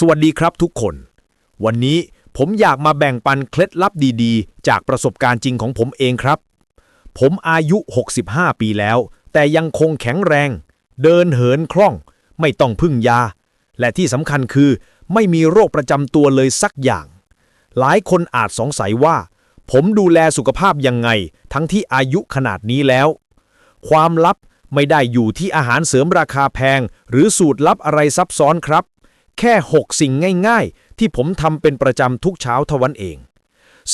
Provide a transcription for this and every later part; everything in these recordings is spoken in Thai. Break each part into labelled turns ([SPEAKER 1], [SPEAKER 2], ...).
[SPEAKER 1] สวัสดีครับทุกคน วันนี้ผมอยากมาแบ่งปันเคล็ดลับดีๆ จากประสบการณ์จริงของผมเองครับ ผมอายุ 65 ปีแล้ว แต่ยังคงแข็งแรง เดินเหินคล่อง ไม่ต้องพึ่งยา และที่สำคัญคือ ไม่มีโรคประจำตัวเลยสักอย่าง หลายคนอาจสงสัยว่า ผมดูแลสุขภาพยังไง ทั้งที่อายุขนาดนี้แล้ว ความลับไม่ได้อยู่ที่อาหารเสริมราคาแพง หรือสูตรลับอะไรซับซ้อนครับ แค่ 6 สิ่งง่ายๆ ที่ผมทำเป็นประจำทุกเช้าเทาวันเอง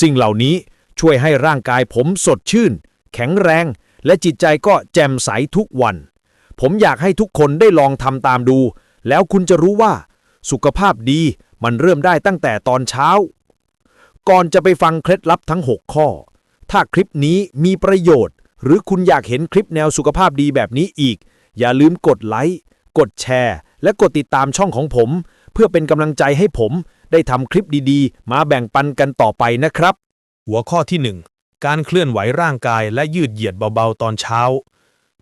[SPEAKER 1] สิ่งเหล่านี้ช่วยให้ร่างกายผมสดชื่น แข็งแรง และจิตใจก็แจ่มใสทุกวัน ผมอยากให้ทุกคนได้ลองทำตามดู แล้วคุณจะรู้ว่า สุขภาพดีมันเริ่มได้ตั้งแต่ตอนเช้า ก่อนจะไปฟังเคล็ดลับทั้ง 6 ข้อ ถ้าคลิปนี้มีประโยชน์ หรือคุณอยากเห็นคลิปแนวสุขภาพดีแบบนี้อีก อย่าลืมกดไลค์กดแชร์ และกดติดตามช่องของผม เพื่อเป็นกำลังใจให้ผมได้ทำคลิปดีๆ มาแบ่งปันกันต่อไปนะครับ
[SPEAKER 2] หัวข้อที่ 1 การเคลื่อนไหวร่างกายและยืดเหยียดเบาๆตอนเช้า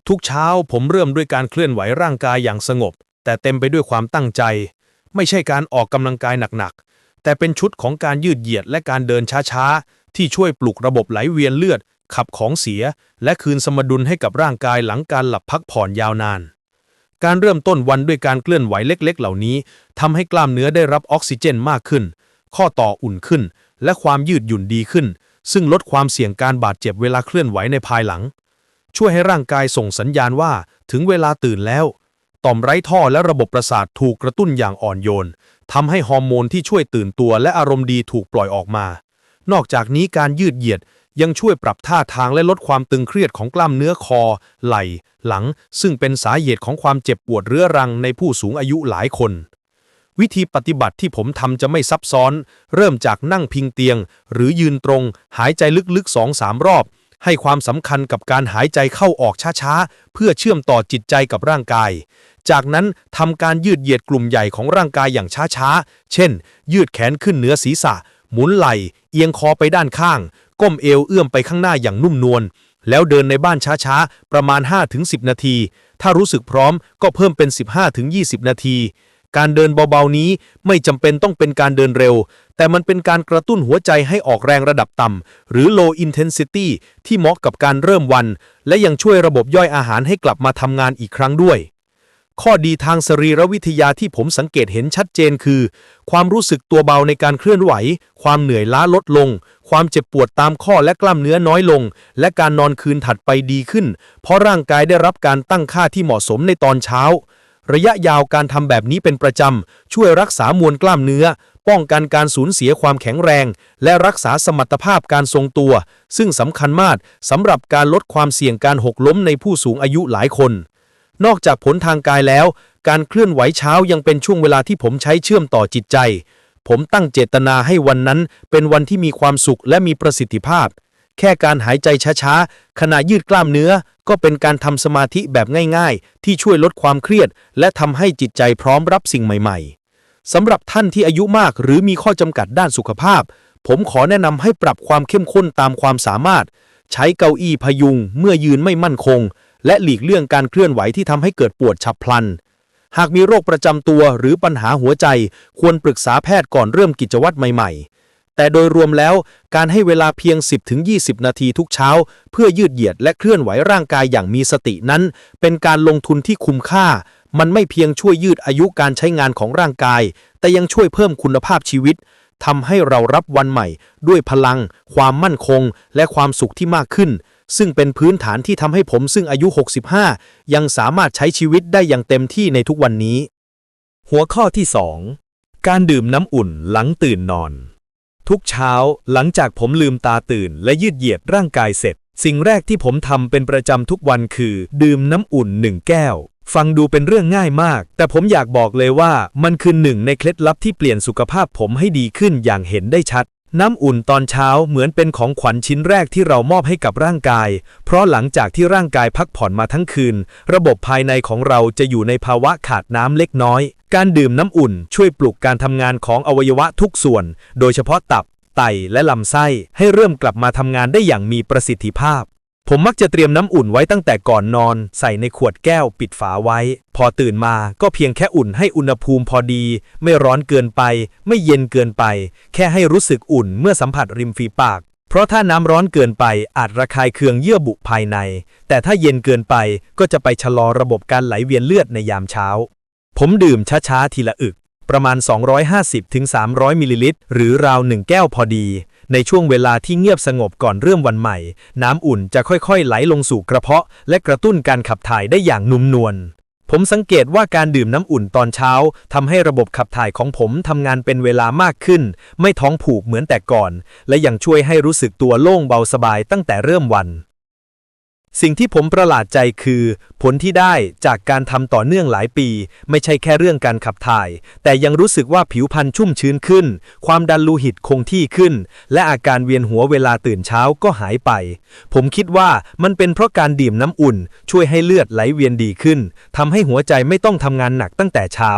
[SPEAKER 2] ทุกเช้าผมเริ่มด้วยการเคลื่อนไหวร่างกายอย่างสงบ แต่เต็มไปด้วยความตั้งใจ ไม่ใช่การออกกำลังกายหนักๆ แต่เป็นชุดของการยืดเหยียดและการเดินช้าๆ ที่ช่วยปลุกระบบไหลเวียนเลือดขับของเสีย และคืนสมดุลให้กับร่างกายหลังการหลับพักผ่อนยาวนาน การเริ่มต้นวันด้วยการเคลื่อนไหวเล็ก ๆ เหล่านี้ทำให้กล้ามเนื้อได้รับออกซิเจนมากขึ้น ข้อต่ออุ่นขึ้น และความยืดหยุ่นดีขึ้น ซึ่งลดความเสี่ยงการบาดเจ็บเวลาเคลื่อนไหวในภายหลัง ช่วยให้ร่างกายส่งสัญญาณว่าถึงเวลาตื่นแล้ว ต่อมไร้ท่อและระบบประสาทถูกกระตุ้นอย่างอ่อนโยนทำให้ฮอร์โมนที่ช่วยตื่นตัวและอารมณ์ดีถูกปล่อยออกมา นอกจากนี้การยืดเหยียด ยังช่วยปรับท่าทางและลดความตึงเครียดของกล้ามเนื้อคอ ไหล่ หลัง ซึ่งเป็นสาเหตุของความเจ็บปวดเรื้อรังในผู้สูงอายุหลายคน วิธีปฏิบัติที่ผมทำจะไม่ซับซ้อน เริ่มจากนั่งพิงเตียง หรือยืนตรง หายใจลึกๆ2-3รอบ ให้ความสำคัญกับการหายใจเข้าออกช้าๆ เพื่อเชื่อมต่อจิตใจกับร่างกาย จากนั้นทำการยืดเหยียดกลุ่มใหญ่ของร่างกายอย่างช้าๆ เช่น ยืดแขนขึ้นเหนือศีรษะ หมุนไหล่ เอียงคอไปด้านข้าง ก้มเอวเอื้อมไปข้างหน้าอย่างนุ่มนวล แล้วเดินในบ้านช้าๆ ประมาณ 5-10 นาที ถ้ารู้สึกพร้อมก็เพิ่มเป็น 15-20 นาที การเดินเบาๆนี้ไม่จำเป็นต้องเป็นการเดินเร็ว แต่มันเป็นการกระตุ้นหัวใจให้ออกแรงระดับต่ำ หรือ low intensity ที่เหมาะกับการเริ่มวัน และยังช่วยระบบย่อยอาหารให้กลับมาทำงานอีกครั้งด้วย ข้อดีทางสรีรวิทยาที่ผมสังเกตเห็นชัดเจนคือ ความรู้สึกตัวเบาในการเคลื่อนไหว ความเหนื่อยล้าลดลง ความเจ็บปวดตามข้อและกล้ามเนื้อน้อยลง และการนอนคืนถัดไปดีขึ้น เพราะร่างกายได้รับการตั้งค่าที่เหมาะสมในตอนเช้า ระยะยาวการทำแบบนี้เป็นประจำ ช่วยรักษามวลกล้ามเนื้อ ป้องกันการสูญเสียความแข็งแรง และรักษาสมรรถภาพการทรงตัว ซึ่งสำคัญมากสำหรับการลดความเสี่ยงการหกล้มในผู้สูงอายุหลายคน นอกจากผลทางกายแล้ว การเคลื่อนไหวเช้ายังเป็นช่วงเวลาที่ผมใช้เชื่อมต่อจิตใจ ผมตั้งเจตนาให้วันนั้นเป็นวันที่มีความสุขและมีประสิทธิภาพ แค่การหายใจช้าๆ ขณะยืดกล้ามเนื้อ ก็เป็นการทำสมาธิแบบง่ายๆ ที่ช่วยลดความเครียด และทำให้จิตใจพร้อมรับสิ่งใหม่ๆสำหรับท่านที่อายุมากหรือมีข้อจำกัดด้านสุขภาพ ผมขอแนะนำให้ปรับความเข้มข้นตามความสามารถ ใช้เก้าอี้พยุงเมื่อยืนไม่มั่นคง และหลีกเลี่ยงการเคลื่อนไหวที่ทำให้เกิดปวดฉับพลัน หากมีโรคประจำตัวหรือปัญหาหัวใจ ควรปรึกษาแพทย์ก่อนเริ่มกิจวัตรใหม่ ๆ แต่โดยรวมแล้วการให้เวลาเพียง 10-20 นาทีทุกเช้า เพื่อยืดเหยียดและเคลื่อนไหวร่างกายอย่างมีสตินั้น เป็นการลงทุนที่คุ้มค่า มันไม่เพียงช่วยยืดอายุการใช้งานของร่างกาย แต่ยังช่วยเพิ่มคุณภาพชีวิตทำให้เรารับวันใหม่ ด้วยพลัง ความมั่นคง และความสุขที่มากขึ้น ซึ่งเป็นพื้นฐานที่ทำให้ผมซึ่งอายุ 65 ยังสามารถใช้ชีวิตได้อย่างเต็มที่ในทุกวันนี้
[SPEAKER 1] หัวข้อที่ 2 การดื่มน้ำอุ่นหลังตื่นนอน ทุกเช้าหลังจากผมลืมตาตื่นและยืดเหยียดร่างกายเสร็จ สิ่งแรกที่ผมทำเป็นประจำทุกวันคือ ดื่มน้ำอุ่นหนึ่งแก้วฟังดูเป็นเรื่องง่ายมาก แต่ผมอยากบอกเลยว่ามันคือหนึ่งในเคล็ดลับที่เปลี่ยนสุขภาพผมให้ดีขึ้นอย่างเห็นได้ชัด น้ำอุ่นตอนเช้าเหมือนเป็นของขวัญชิ้นแรกที่เรามอบให้กับร่างกาย เพราะหลังจากที่ร่างกายพักผ่อนมาทั้งคืน ระบบภายในของเราจะอยู่ในภาวะขาดน้ำเล็กน้อย การดื่มน้ำอุ่นช่วยปลุกการทำงานของอวัยวะทุกส่วน โดยเฉพาะตับ ไตและลำไส้ให้เริ่มกลับมาทำงานได้อย่างมีประสิทธิภาพ
[SPEAKER 2] ผมมักจะเตรียมน้ำอุ่นไว้ตั้งแต่ก่อนนอน ใส่ในขวดแก้วปิดฝาไว้ พอตื่นมาก็เพียงแค่อุ่นให้อุณหภูมิพอดี ไม่ร้อนเกินไป ไม่เย็นเกินไป แค่ให้รู้สึกอุ่นเมื่อสัมผัสริมฝีปาก เพราะถ้าน้ำร้อนเกินไปอาจระคายเคืองเยื่อบุภายใน แต่ถ้าเย็นเกินไปก็จะไปชะลอระบบการไหลเวียนเลือดในยามเช้า ผมดื่มช้าๆทีละอึก ประมาณ 250-300มิลลิลิตรหรือราวหนึ่งแก้วพอดี ในช่วงเวลาที่เงียบสงบก่อนเริ่มวันใหม่ น้ำอุ่นจะค่อยๆ ไหลลงสู่กระเพาะ และกระตุ้นการขับถ่ายได้อย่างนุ่มนวลผมสังเกตว่าการดื่มน้ำอุ่นตอนเช้าทำให้ระบบขับถ่ายของผมทำงานเป็นเวลามากขึ้น ไม่ท้องผูกเหมือนแต่ก่อน และยังช่วยให้รู้สึกตัวโล่งเบาสบายตั้งแต่เริ่มวัน สิ่งที่ผมประหลาดใจคือ ผลที่ได้จากการทำต่อเนื่องหลายปี ไม่ใช่แค่เรื่องการขับถ่าย แต่ยังรู้สึกว่าผิวพรรณชุ่มชื้นขึ้น ความดันโลหิตคงที่ขึ้น และอาการเวียนหัวเวลาตื่นเช้าก็หายไป ผมคิดว่ามันเป็นเพราะการดื่มน้ำอุ่น ช่วยให้เลือดไหลเวียนดีขึ้นทำให้หัวใจไม่ต้องทำงานหนักตั้งแต่เช้า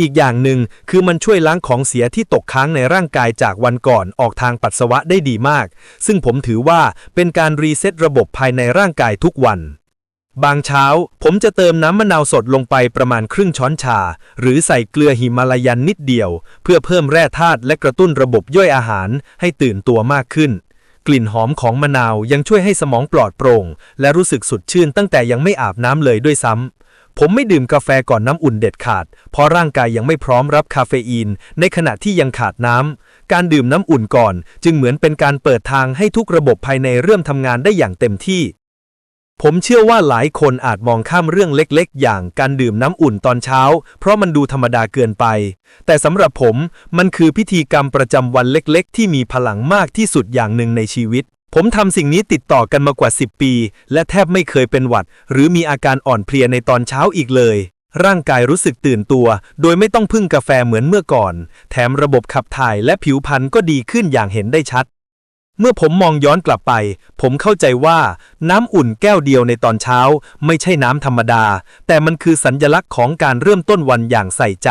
[SPEAKER 2] อีกอย่างหนึ่งคือมันช่วยล้างของเสียที่ตกค้างในร่างกายจากวันก่อนออกทางปัสสาวะได้ดีมาก ซึ่งผมถือว่าเป็นการรีเซ็ตระบบภายในร่างกายทุกวัน บางเช้า ผมจะเติมน้ำมะนาวสดลงไปประมาณครึ่งช้อนชา หรือใส่เกลือหิมาลายันนิดเดียว เพื่อเพิ่มแร่ธาตุและกระตุ้นระบบย่อยอาหารให้ตื่นตัวมากขึ้นกลิ่นหอมของมะนาวยังช่วยให้สมองปลอดโปร่ง และรู้สึกสดชื่นตั้งแต่ยังไม่อาบน้ำเลยด้วยซ้ำ ผมไม่ดื่มกาแฟก่อนน้ำอุ่นเด็ดขาด เพราะร่างกายยังไม่พร้อมรับคาเฟอีน ในขณะที่ยังขาดน้ำ การดื่มน้ำอุ่นก่อน จึงเหมือนเป็นการเปิดทางให้ทุกระบบภายในเริ่มทำงานได้อย่างเต็มที่ ผมเชื่อว่าหลายคนอาจมองข้ามเรื่องเล็กๆ อย่างการดื่มน้ำอุ่นตอนเช้า เพราะมันดูธรรมดาเกินไป แต่สำหรับผมมันคือพิธีกรรมประจำวันเล็กๆ ที่มีพลังมากที่สุดอย่างหนึ่งในชีวิต ผมทำสิ่งนี้ติดต่อกันมากว่า 10 ปี และแทบไม่เคยเป็นหวัด หรือมีอาการอ่อนเพลียในตอนเช้าอีกเลย ร่างกายรู้สึกตื่นตัว โดยไม่ต้องพึ่งกาแฟเหมือนเมื่อก่อน แถมระบบขับถ่ายและผิวพรรณก็ดีขึ้นอย่างเห็นได้ชัด เมื่อผมมองย้อนกลับไป ผมเข้าใจว่าน้ำอุ่นแก้วเดียวในตอนเช้า ไม่ใช่น้ำธรรมดา แต่มันคือสัญญลักษณ์ของการเริ่มต้นวันอย่างใส่ใจ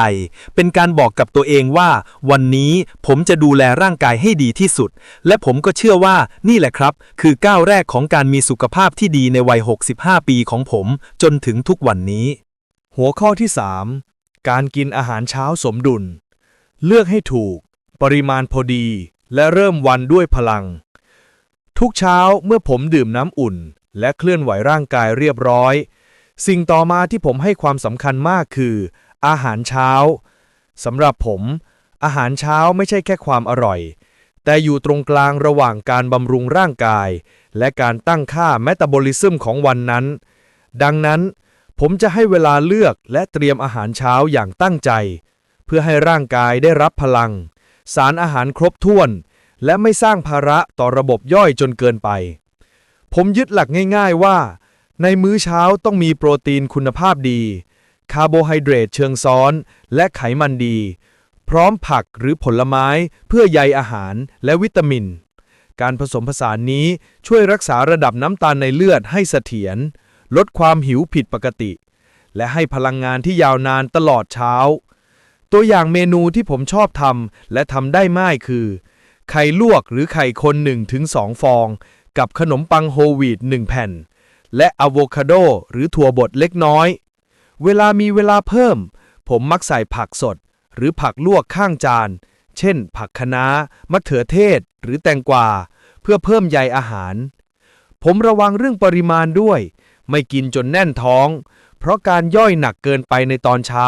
[SPEAKER 2] เป็นการบอกกับตัวเองว่า วันนี้ผมจะดูแลร่างกายให้ดีที่สุด และผมก็เชื่อว่านี่แหละครับ คือก้าวแรกของการมีสุขภาพที่ดีในวัย 65 ปีของผม จนถึงทุกวันนี้
[SPEAKER 3] หัวข้อที่ 3 การกินอาหารเช้าสมดุล เลือกให้ถูก ปริมาณพอดี และเริ่มวันด้วยพลัง ทุกเช้าเมื่อผมดื่มน้ำอุ่น และเคลื่อนไหวร่างกายเรียบร้อย สิ่งต่อมาที่ผมให้ความสำคัญมากคือ อาหารเช้าสำหรับผม อาหารเช้าไม่ใช่แค่ความอร่อย แต่อยู่ตรงกลางระหว่างการบำรุงร่างกาย และการตั้งค่าเมตาบอลิซึมของวันนั้น ดังนั้นผมจะให้เวลาเลือกและเตรียมอาหารเช้าอย่างตั้งใจ เพื่อให้ร่างกายได้รับพลัง สารอาหารครบถ้วน และไม่สร้างภาระต่อระบบย่อยจนเกินไป ผมยึดหลักง่าย ๆว่า ในมื้อเช้าต้องมีโปรตีนคุณภาพดี คาร์โบไฮเดรตเชิงซ้อน และไขมันดี พร้อมผักหรือผลไม้เพื่อใยอาหารและวิตามิน การผสมผสานนี้ช่วยรักษาระดับน้ำตาลในเลือดให้เสถียรลดความหิวผิดปกติ และให้พลังงานที่ยาวนานตลอดเช้า ตัวอย่างเมนูที่ผมชอบทำและทำได้ง่ายคือ ไข่ลวกหรือไข่คน1ถึง2ฟอง กับขนมปังโฮลวีต1แผ่น และอะโวคาโดหรือถั่วบดเล็กน้อย เวลามีเวลาเพิ่ม ผมมักใส่ผักสด หรือผักลวกข้างจาน เช่น ผักคะน้ามะเขือเทศ หรือแตงกวา เพื่อเพิ่มใยอาหาร ผมระวังเรื่องปริมาณด้วย ไม่กินจนแน่นท้อง เพราะการย่อยหนักเกินไปในตอนเช้า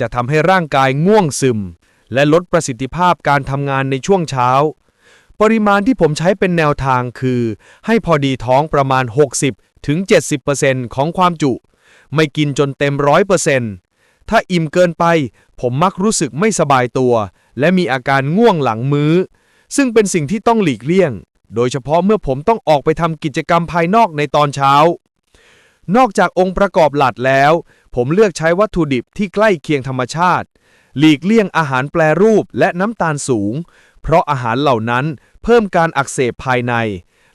[SPEAKER 3] จะทำให้ร่างกายง่วงซึม และลดประสิทธิภาพการทำงานในช่วงเช้า ปริมาณที่ผมใช้เป็นแนวทางคือ ให้พอดีท้องประมาณ 60ถึง70%ของความจุ ไม่กินจนเต็มร้อยเปอร์เซ็นต์ถ้าอิ่มเกินไป ผมมักรู้สึกไม่สบายตัว และมีอาการง่วงหลังมื้อ ซึ่งเป็นสิ่งที่ต้องหลีกเลี่ยง โดยเฉพาะเมื่อผมต้องออกไปทำกิจกรรมภายนอกในตอนเช้า นอกจากองค์ประกอบหลักแล้ว ผมเลือกใช้วัตถุดิบที่ใกล้เคียงธรรมชาติ หลีกเลี่ยงอาหารแปรรูปและน้ำตาลสูง เพราะอาหารเหล่านั้นเพิ่มการอักเสบภายใน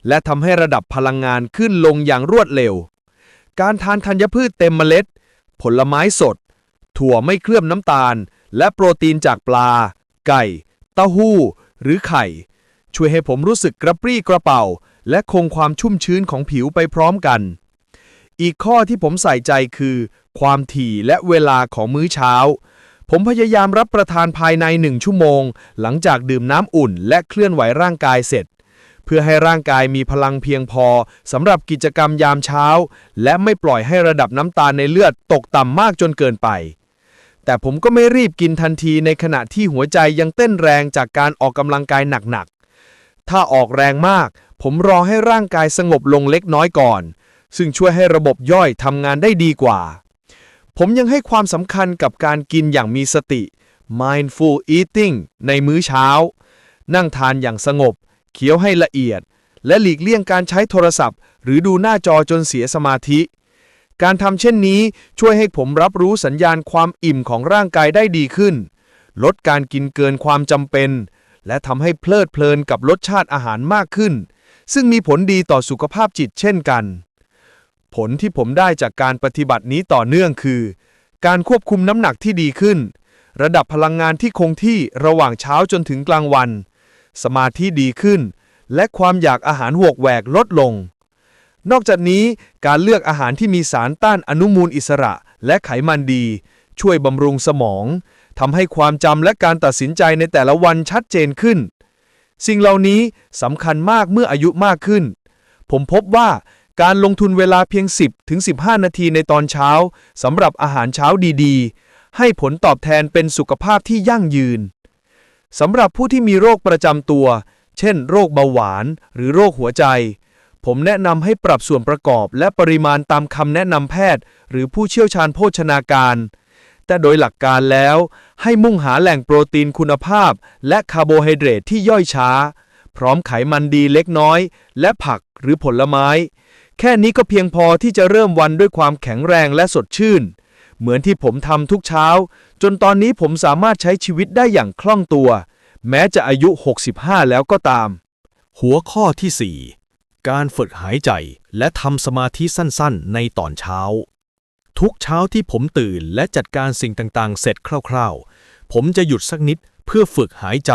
[SPEAKER 3] และทำให้ระดับพลังงานขึ้นลงอย่างรวดเร็ว การทานธัญพืชเต็มเมล็ด ผลไม้สด ถั่วไม่เคลือบน้ำตาล และโปรตีนจากปลา ไก่ เต้าหู้ หรือไข่ ช่วยให้ผมรู้สึกกระปรี้กระเป๋า และคงความชุ่มชื้นของผิวไปพร้อมกัน อีกข้อที่ผมใส่ใจคือ ความถี่และเวลาของมื้อเช้า ผมพยายามรับประทานภายในหนึ่งชั่วโมง หลังจากดื่มน้ำอุ่น และเคลื่อนไหวร่างกายเสร็จ เพื่อให้ร่างกายมีพลังเพียงพอสำหรับกิจกรรมยามเช้า และไม่ปล่อยให้ระดับน้ำตาลในเลือดตกต่ำมากจนเกินไป แต่ผมก็ไม่รีบกินทันทีในขณะที่หัวใจยังเต้นแรงจากการออกกำลังกายหนักๆถ้าออกแรงมาก ผมรอให้ร่างกายสงบลงเล็กน้อยก่อน ซึ่งช่วยให้ระบบย่อยทำงานได้ดีกว่า ผมยังให้ความสำคัญกับการกินอย่างมีสติ mindful eating ในมื้อเช้า นั่งทานอย่างสงบ เคี้ยวให้ละเอียด และหลีกเลี่ยงการใช้โทรศัพท์ หรือดูหน้าจอจนเสียสมาธิ การทำเช่นนี้ช่วยให้ผมรับรู้สัญญาณความอิ่มของร่างกายได้ดีขึ้น ลดการกินเกินความจำเป็น และทำให้เพลิดเพลินกับรสชาติอาหารมากขึ้น ซึ่งมีผลดีต่อสุขภาพจิตเช่นกัน ผลที่ผมได้จากการปฏิบัตินี้ต่อเนื่องคือ การควบคุมน้ำหนักที่ดีขึ้น ระดับพลังงานที่คงที่ระหว่างเช้าจนถึงกลางวัน สมาธิดีขึ้น และความอยากอาหารหวกแหวกลดลง นอกจากนี้การเลือกอาหารที่มีสารต้านอนุมูลอิสระ และไขมันดี ช่วยบำรุงสมองทำให้ความจำและการตัดสินใจในแต่ละวันชัดเจนขึ้น สิ่งเหล่านี้สำคัญมากเมื่ออายุมากขึ้น ผมพบว่า การลงทุนเวลาเพียง 10 ถึง 15 นาทีในตอนเช้าสำหรับอาหารเช้าดีๆ ให้ผลตอบแทนเป็นสุขภาพที่ยั่งยืนสำหรับผู้ที่มีโรคประจำตัว เช่น โรคเบาหวาน หรือโรคหัวใจ ผมแนะนำให้ปรับส่วนประกอบและปริมาณตามคำแนะนำแพทย์ หรือผู้เชี่ยวชาญโภชนาการ แต่โดยหลักการแล้ว ให้มุ่งหาแหล่งโปรตีนคุณภาพ และคาร์โบไฮเดรตที่ย่อยช้า พร้อมไขมันดีเล็กน้อย และผักหรือผลไม้ แค่นี้ก็เพียงพอที่จะเริ่มวันด้วยความแข็งแรงและสดชื่น เหมือนที่ผมทำทุกเช้า จนตอนนี้ผมสามารถใช้ชีวิตได้อย่างคล่องตัว แม้จะอายุ 65 แล้วก็ตาม
[SPEAKER 1] หัวข้อที่ 4 การฝึกหายใจและทำสมาธิสั้นๆ ในตอนเช้า ทุกเช้าที่ผมตื่นและจัดการสิ่งต่างๆ เสร็จคร่าวๆ ผมจะหยุดสักนิดเพื่อฝึกหายใจ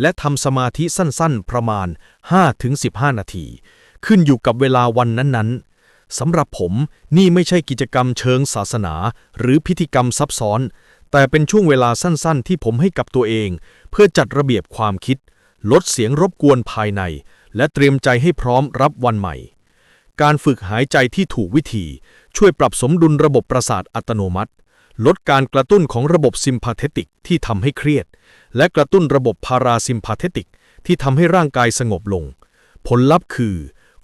[SPEAKER 1] และทำสมาธิสั้นๆ ประมาณ 5-15 นาที ขึ้นอยู่กับเวลาวันนั้นๆสำหรับผมนี่ไม่ใช่กิจกรรมเชิงศาสนา หรือพิธีกรรมซับซ้อน แต่เป็นช่วงเวลาสั้นๆ ที่ผมให้กับตัวเอง เพื่อจัดระเบียบความคิด ลดเสียงรบกวนภายใน และเตรียมใจให้พร้อมรับวันใหม่ การฝึกหายใจที่ถูกวิธี ช่วยปรับสมดุลระบบประสาทอัตโนมัติลดการกระตุ้นของระบบซิมพาเทติกที่ทำให้เครียด และกระตุ้นระบบพาราซิมพาเทติกที่ทำให้ร่างกายสงบลง ผลลัพธ์คือ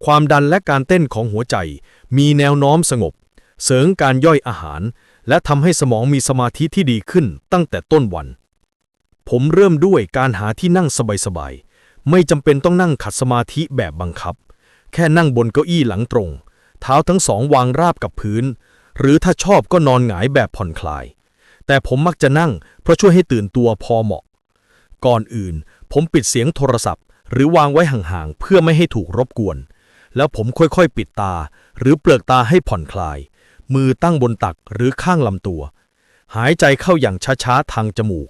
[SPEAKER 1] ความดันและการเต้นของหัวใจ มีแนวโน้มสงบ เสริมการย่อยอาหาร และทำให้สมองมีสมาธิที่ดีขึ้นตั้งแต่ต้นวัน ผมเริ่มด้วยการหาที่นั่งสบายๆ ไม่จำเป็นต้องนั่งขัดสมาธิแบบบังคับ แค่นั่งบนเก้าอี้หลังตรง เท้าทั้งสองวางราบกับพื้น หรือถ้าชอบก็นอนหงายแบบผ่อนคลาย แต่ผมมักจะนั่งเพราะช่วยให้ตื่นตัวพอเหมาะ ก่อนอื่น ผมปิดเสียงโทรศัพท์ หรือวางไว้ห่างๆเพื่อไม่ให้ถูกรบกวน แล้วผมค่อยๆ ปิดตา หรือเปลือกตาให้ผ่อนคลาย มือตั้งบนตักหรือข้างลำตัว หายใจเข้าอย่างช้าๆ ทางจมูก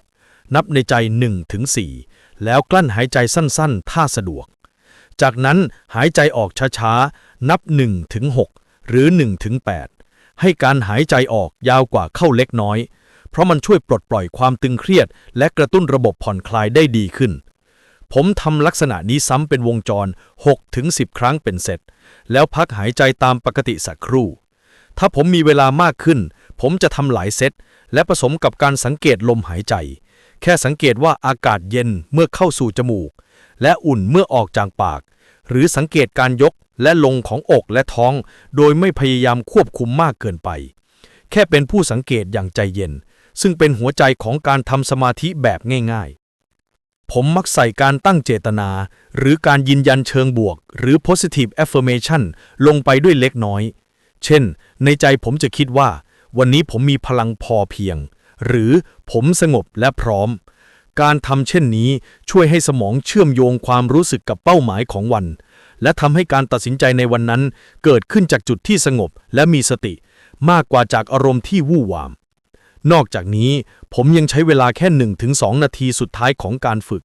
[SPEAKER 1] นับในใจ1ถึง4แล้วกลั้นหายใจสั้นๆ ถ้าสะดวก จากนั้นหายใจออกช้าๆ นับ1ถึง6หรือ1ถึง8ให้การหายใจออกยาวกว่าเข้าเล็กน้อย เพราะมันช่วยปลดปล่อยความตึงเครียด และกระตุ้นระบบผ่อนคลายได้ดีขึ้น ผมทำลักษณะนี้ซ้ำเป็นวงจร6ถึง10 ครั้งเป็นเสร็จ แล้วพักหายใจตามปกติสักครู่ ถ้าผมมีเวลามากขึ้น ผมจะทำหลายเซต และผสมกับการสังเกตลมหายใจ แค่สังเกตว่าอากาศเย็นเมื่อเข้าสู่จมูก และอุ่นเมื่อออกจากปาก หรือสังเกตการยกและลงของอกและท้อง โดยไม่พยายามควบคุมมากเกินไป แค่เป็นผู้สังเกตอย่างใจเย็น ซึ่งเป็นหัวใจของการทำสมาธิแบบง่ายๆ ผมมักใส่การตั้งเจตนา หรือการยืนยันเชิงบวก หรือ positive affirmation ลงไปด้วยเล็กน้อย เช่น ในใจผมจะคิดว่า วันนี้ผมมีพลังพอเพียง หรือผมสงบและพร้อม การทำเช่นนี้ช่วยให้สมองเชื่อมโยงความรู้สึกกับเป้าหมายของวัน และทำให้การตัดสินใจในวันนั้น เกิดขึ้นจากจุดที่สงบและมีสติ มากกว่าจากอารมณ์ที่วู่วาม นอกจากนี้ผมยังใช้เวลาแค่ 1-2 นาทีสุดท้ายของการฝึก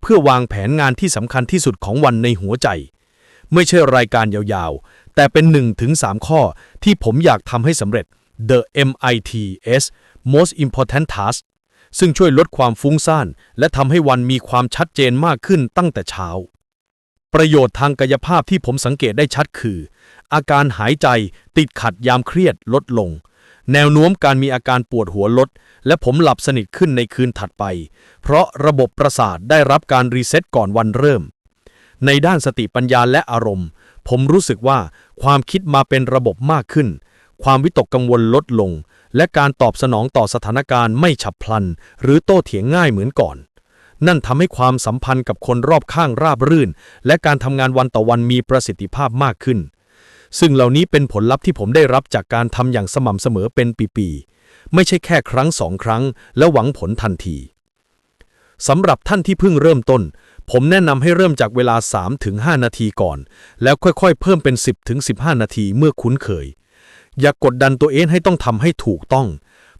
[SPEAKER 1] เพื่อวางแผนงานที่สำคัญที่สุดของวันในหัวใจ
[SPEAKER 3] ไม่ใช่รายการยาวๆ แต่เป็น 1-3 ข้อที่ผมอยากทำให้สำเร็จ The MITS Most Important Task ซึ่งช่วยลดความฟุ้งซ่าน และทำให้วันมีความชัดเจนมากขึ้นตั้งแต่เช้า ประโยชน์ทางกายภาพที่ผมสังเกตได้ชัดคือ อาการหายใจติดขัดยามเครียดลดลง แนวโน้มการมีอาการปวดหัวลด และผมหลับสนิทขึ้นในคืนถัดไป เพราะระบบประสาทได้รับการรีเซ็ตก่อนวันเริ่ม ในด้านสติปัญญาและอารมณ์ ผมรู้สึกว่าความคิดมาเป็นระบบมากขึ้น ความวิตกกังวลลดลง และการตอบสนองต่อสถานการณ์ไม่ฉับพลัน หรือโต้เถียงง่ายเหมือนก่อน นั่นทำให้ความสัมพันธ์กับคนรอบข้างราบรื่น และการทำงานวันต่อวันมีประสิทธิภาพมากขึ้น ซึ่งเหล่านี้เป็นผลลัพธ์ที่ผมได้รับจากการทำอย่างสม่ำเสมอเป็นปีๆ ไม่ใช่แค่ครั้งสองครั้ง และหวังผลทันทีสำหรับท่านที่เพิ่งเริ่มต้น ผมแนะนำให้เริ่มจากเวลา 3-5 นาทีก่อน แล้วค่อยๆ เพิ่มเป็น 10-15 นาทีเมื่อคุ้นเคย อย่ากกดดันตัวเองให้ต้องทำให้ถูกต้อง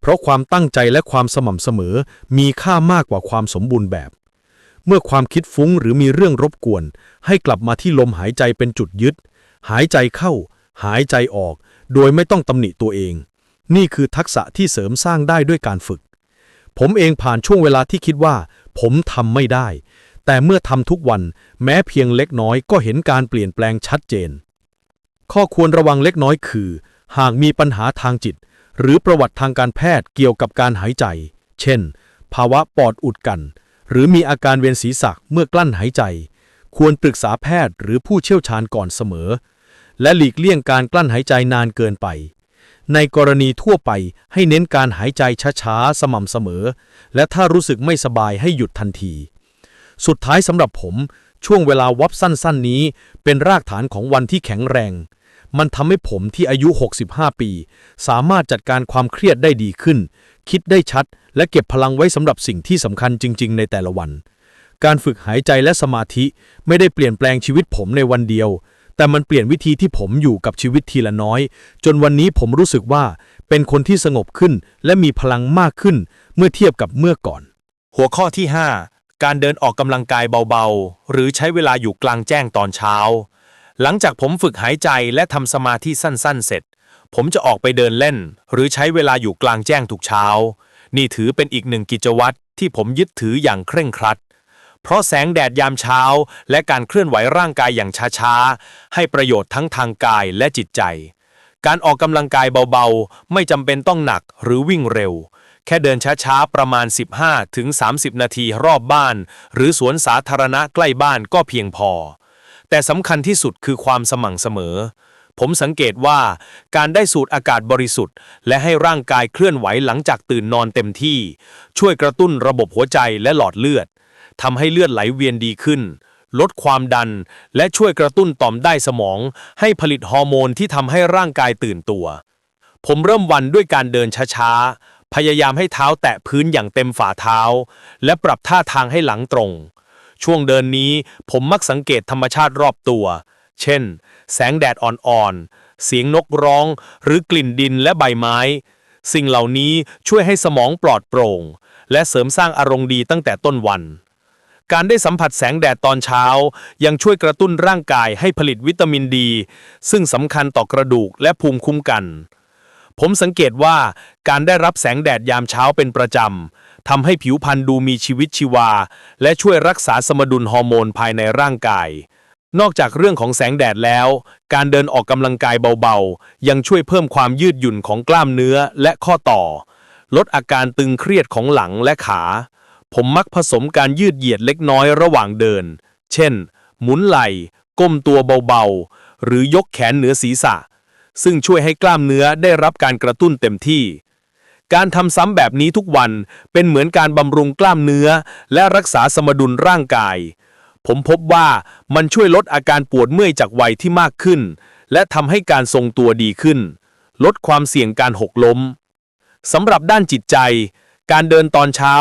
[SPEAKER 3] เพราะความตั้งใจและความสม่ำเสมอมีค่ามากกว่าความสมบูรณ์แบบเมื่อความคิดฟุ้งหรือมีเรื่องรบกวน ให้กลับมาที่ลมหายใจเป็นจุดยึด หายใจเข้า หายใจออก โดยไม่ต้องตำหนิตัวเอง นี่คือทักษะที่เสริมสร้างได้ด้วยการฝึก ผมเองผ่านช่วงเวลาที่คิดว่า ผมทำไม่ได้ แต่เมื่อทำทุกวัน แม้เพียงเล็กน้อยก็เห็นการเปลี่ยนแปลงชัดเจน ข้อควรระวังเล็กน้อยคือ หากมีปัญหาทางจิต หรือประวัติทางการแพทย์เกี่ยวกับการหายใจ เช่น ภาวะปอดอุดกัน หรือมีอาการเวียนศีรษะเมื่อกลั้นหายใจ ควรปรึกษาแพทย์หรือผู้เชี่ยวชาญก่อนเสมอ และหลีกเลี่ยงการกลั้นหายใจนานเกินไป ในกรณีทั่วไปให้เน้นการหายใจช้าๆ สม่ำเสมอ และถ้ารู้สึกไม่สบายให้หยุดทันที สุดท้ายสำหรับผม ช่วงเวลาวับสั้นๆ นี้ เป็นรากฐานของวันที่แข็งแรง มันทำให้ผมที่อายุ 65 ปี สามารถจัดการความเครียดได้ดีขึ้น คิดได้ชัด และเก็บพลังไว้สำหรับสิ่งที่สำคัญจริง ๆ ในแต่ละวัน การฝึกหายใจและสมาธิไม่ได้เปลี่ยนแปลงชีวิตผมในวันเดียว แต่มันเปลี่ยนวิธีที่ผมอยู่กับชีวิตทีละน้อย จนวันนี้ผมรู้สึกว่าเป็นคนที่สงบขึ้นและมีพลังมากขึ้นเมื่อเทียบกับเมื่อก่อน
[SPEAKER 2] หัวข้อที่ 5 การเดินออกกำลังกายเบาๆ หรือใช้เวลาอยู่กลางแจ้งตอนเช้า หลังจากผมฝึกหายใจและทำสมาธิสั้นๆ เสร็จ ผมจะออกไปเดินเล่น หรือใช้เวลาอยู่กลางแจ้งทุกเช้า นี่ถือเป็นอีกหนึ่งกิจวัตรที่ผมยึดถืออย่างเคร่งครัด เพราะแสงแดดยามเช้า และการเคลื่อนไหวร่างกายอย่างช้าๆ ให้ประโยชน์ทั้งทางกายและจิตใจ การออกกำลังกายเบาๆ ไม่จำเป็นต้องหนักหรือวิ่งเร็ว แค่เดินช้าๆ ประมาณ 15ถึง30 นาทีรอบบ้าน หรือสวนสาธารณะใกล้บ้านก็เพียงพอ แต่สำคัญที่สุดคือความสม่ำเสมอผมสังเกตว่าการได้สูดอากาศบริสุทธิ์ และให้ร่างกายเคลื่อนไหวหลังจากตื่นนอนเต็มที่ ช่วยกระตุ้นระบบหัวใจและหลอดเลือด ทำให้เลือดไหลเวียนดีขึ้น ลดความดัน และช่วยกระตุ้นต่อมได้สมอง ให้ผลิตฮอร์โมนที่ทำให้ร่างกายตื่นตัว ผมเริ่มวันด้วยการเดินช้าๆ พยายามให้เท้าแตะพื้นอย่างเต็มฝ่าเท้า และปรับท่าทางให้หลังตรง ช่วงเดินนี้ผมมักสังเกตธรรมชาติรอบตัว เช่น แสงแดดอ่อนๆ เสียงนกร้อง หรือกลิ่นดินและใบไม้ สิ่งเหล่านี้ช่วยให้สมองปลอดโปร่งและเสริมสร้างอารมณ์ดีตั้งแต่ต้นวัน การได้สัมผัสแสงแดดตอนเช้า ยังช่วยกระตุ้นร่างกายให้ผลิตวิตามินดี ซึ่งสำคัญต่อกระดูกและภูมิคุ้มกัน ผมสังเกตว่าการได้รับแสงแดดยามเช้าเป็นประจำทำให้ผิวพรรณดูมีชีวิตชีวา และช่วยรักษาสมดุลฮอร์โมนภายในร่างกาย นอกจากเรื่องของแสงแดดแล้ว การเดินออกกำลังกายเบาๆ ยังช่วยเพิ่มความยืดหยุ่นของกล้ามเนื้อและข้อต่อ ลดอาการตึงเครียดของหลังและขา ผมมักผสมการยืดเหยียดเล็กน้อยระหว่างเดิน เช่น หมุนไหล่ ก้มตัวเบาๆ หรือยกแขนเหนือศีรษะ ซึ่งช่วยให้กล้ามเนื้อได้รับการกระตุ้นเต็มที่ การทำซ้ำแบบนี้ทุกวันเป็นเหมือนการบำรุงกล้ามเนื้อ และรักษาสมดุลร่างกาย ผมพบว่ามันช่วยลดอาการปวดเมื่อยจากวัยที่มากขึ้น และทำให้การทรงตัวดีขึ้น ลดความเสี่ยงการหกล้มสำหรับด้านจิตใจ การเดินตอนเช้า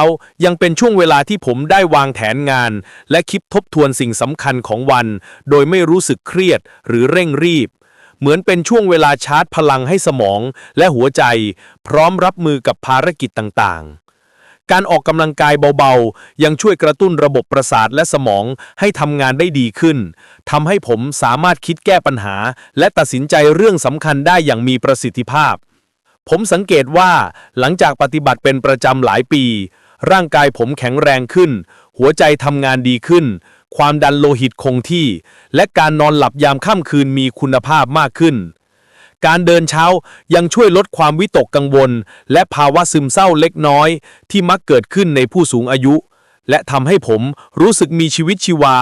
[SPEAKER 2] ยังเป็นช่วงเวลาที่ผมได้วางแผนงาน และคิดทบทวนสิ่งสำคัญของวัน โดยไม่รู้สึกเครียดหรือเร่งรีบ เหมือนเป็นช่วงเวลาชาร์จพลังให้สมองและหัวใจ พร้อมรับมือกับภารกิจต่างๆ การออกกำลังกายเบาๆ ยังช่วยกระตุ้นระบบประสาทและสมองให้ทำงานได้ดีขึ้นทำให้ผมสามารถคิดแก้ปัญหา และตัดสินใจเรื่องสำคัญได้อย่างมีประสิทธิภาพ ผมสังเกตว่าหลังจากปฏิบัติเป็นประจำหลายปี ร่างกายผมแข็งแรงขึ้น หัวใจทำงานดีขึ้น ความดันโลหิตคงที่ และการนอนหลับยามค่ำคืนมีคุณภาพมากขึ้น การเดินเช้ายังช่วยลดความวิตกกังวล และภาวะซึมเศร้าเล็กน้อย ที่มักเกิดขึ้นในผู้สูงอายุ และทำให้ผมรู้สึกมีชีวิตชีวา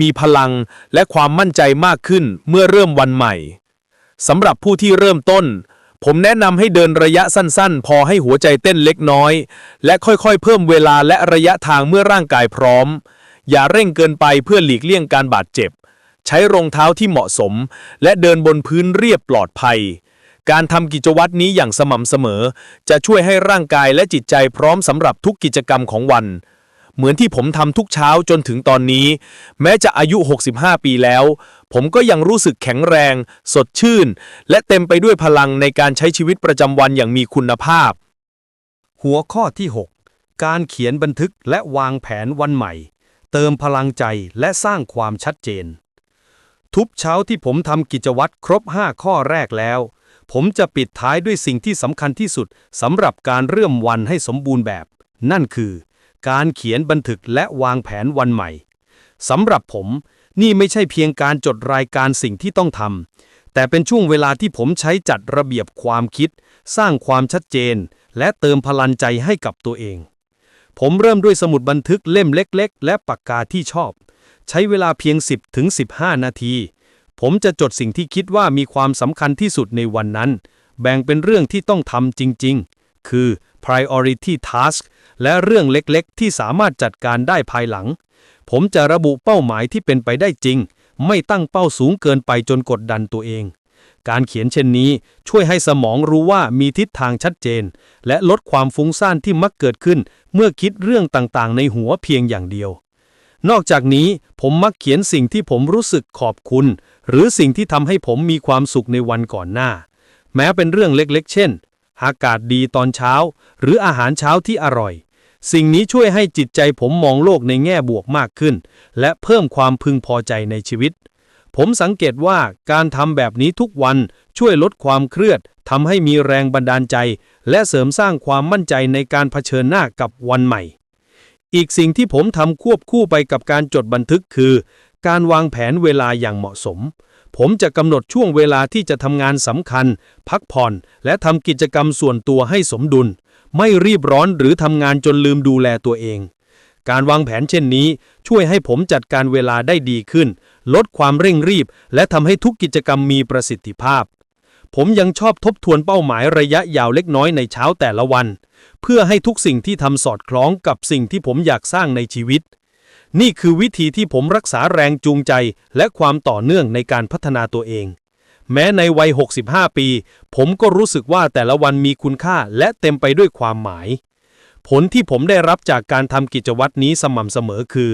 [SPEAKER 2] มีพลัง และความมั่นใจมากขึ้นเมื่อเริ่มวันใหม่สำหรับผู้ที่เริ่มต้น ผมแนะนำให้เดินระยะสั้นๆ พอให้หัวใจเต้นเล็กน้อย และค่อยๆ เพิ่มเวลาและระยะทางเมื่อร่างกายพร้อม อย่าเร่งเกินไปเพื่อหลีกเลี่ยงการบาดเจ็บ ใช้รองเท้าที่เหมาะสม และเดินบนพื้นเรียบปลอดภัย การทำกิจวัตรนี้อย่างสม่ำเสมอ จะช่วยให้ร่างกายและจิตใจพร้อมสำหรับทุกกิจกรรมของวัน เหมือนที่ผมทำทุกเช้าจนถึงตอนนี้ แม้จะอายุ 65 ปีแล้ว ผมก็ยังรู้สึกแข็งแรง สดชื่น และเต็มไปด้วยพลังในการใช้ชีวิตประจำวันอย่างมีคุณภาพ
[SPEAKER 4] หัวข้อที่ 6 การเขียนบันทึกและวางแผนวันใหม่ เติมพลังใจและสร้างความชัดเจน ทุกเช้าที่ผมทำกิจวัตรครบ 5 ข้อแรกแล้ว ผมจะปิดท้ายด้วยสิ่งที่สำคัญที่สุดสำหรับการเริ่มวันให้สมบูรณ์แบบ นั่นคือ การเขียนบันทึกและวางแผนวันใหม่สำหรับผม นี่ไม่ใช่เพียงการจดรายการสิ่งที่ต้องทำ แต่เป็นช่วงเวลาที่ผมใช้จัดระเบียบความคิด สร้างความชัดเจน และเติมพลังใจให้กับตัวเอง ผมเริ่มด้วยสมุดบันทึกเล่มเล็ก ๆ และปากกาที่ชอบ ใช้เวลาเพียง 10ถึง15 นาที ผมจะจดสิ่งที่คิดว่ามีความสำคัญที่สุดในวันนั้น แบ่งเป็นเรื่องที่ต้องทำจริง ๆ คือ priority task และเรื่องเล็กๆ ที่สามารถจัดการได้ภายหลัง ผมจะระบุเป้าหมายที่เป็นไปได้จริง ไม่ตั้งเป้าสูงเกินไปจนกดดันตัวเอง การเขียนเช่นนี้ช่วยให้สมองรู้ว่ามีทิศทางชัดเจน และลดความฟุ้งซ่านที่มักเกิดขึ้น เมื่อคิดเรื่องต่างๆ ในหัวเพียงอย่างเดียวนอกจากนี้ผมมักเขียนสิ่งที่ผมรู้สึกขอบคุณ หรือสิ่งที่ทำให้ผมมีความสุขในวันก่อนหน้า แม้เป็นเรื่องเล็กๆ เช่น อากาศดีตอนเช้า หรืออาหารเช้าที่อร่อย สิ่งนี้ช่วยให้จิตใจผมมองโลกในแง่บวกมากขึ้น และเพิ่มความพึงพอใจในชีวิต ผมสังเกตว่าการทำแบบนี้ทุกวันช่วยลดความเครียดทำให้มีแรงบันดาลใจ และเสริมสร้างความมั่นใจในการเผชิญหน้ากับวันใหม่ อีกสิ่งที่ผมทำควบคู่ไปกับการจดบันทึกคือ การวางแผนเวลาอย่างเหมาะสม ผมจะกำหนดช่วงเวลาที่จะทำงานสำคัญ พักผ่อน และทำกิจกรรมส่วนตัวให้สมดุล ไม่รีบร้อนหรือทำงานจนลืมดูแลตัวเอง การวางแผนเช่นนี้ ช่วยให้ผมจัดการเวลาได้ดีขึ้น ลดความเร่งรีบ และทำให้ทุกกิจกรรมมีประสิทธิภาพ ผมยังชอบทบทวนเป้าหมายระยะยาวเล็กน้อยในเช้าแต่ละวัน เพื่อให้ทุกสิ่งที่ทำสอดคล้องกับสิ่งที่ผมอยากสร้างในชีวิต นี่คือวิธีที่ผมรักษาแรงจูงใจและความต่อเนื่องในการพัฒนาตัวเอง แม้ในวัย 65 ปี ผมก็รู้สึกว่าแต่ละวันมีคุณค่าและเต็มไปด้วยความหมาย ผลที่ผมได้รับจากการทำกิจวัตรนี้สม่ำเสมอคือ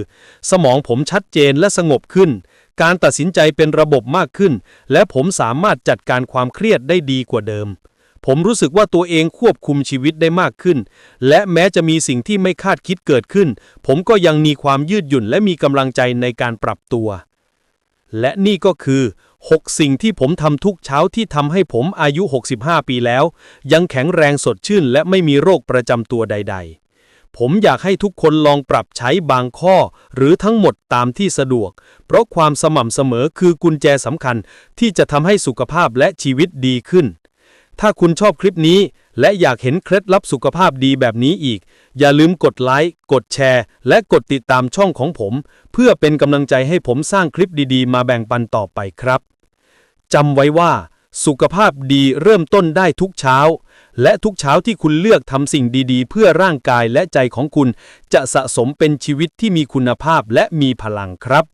[SPEAKER 4] สมองผมชัดเจนและสงบขึ้น การตัดสินใจเป็นระบบมากขึ้น และผมสามารถจัดการความเครียดได้ดีกว่าเดิม ผมรู้สึกว่าตัวเองควบคุมชีวิตได้มากขึ้น และแม้จะมีสิ่งที่ไม่คาดคิดเกิดขึ้น ผมก็ยังมีความยืดหยุ่นและมีกำลังใจในการปรับตัว และนี่ก็คือ 6 สิ่งที่ผมทำทุกเช้าที่ทำให้ผมอายุ 65 ปีแล้ว ยังแข็งแรงสดชื่น และไม่มีโรคประจำตัวใด ๆผมอยากให้ทุกคนลองปรับใช้บางข้อ หรือทั้งหมดตามที่สะดวก เพราะความสม่ำเสมอคือกุญแจสำคัญที่จะทำให้สุขภาพและชีวิตดีขึ้น ถ้าคุณชอบคลิปนี้ และอยากเห็นเคล็ดลับสุขภาพดีแบบนี้อีก อย่าลืมกดไลค์ กดแชร์ และกดติดตามช่องของผม เพื่อเป็นกำลังใจให้ผมสร้างคลิปดีๆ มาแบ่งปันต่อไปครับจำไว้ว่า สุขภาพดีเริ่มต้นได้ทุกเช้า และทุกเช้าที่คุณเลือกทำสิ่งดีๆ เพื่อร่างกายและใจของคุณ จะสะสมเป็นชีวิตที่มีคุณภาพและมีพลังครับ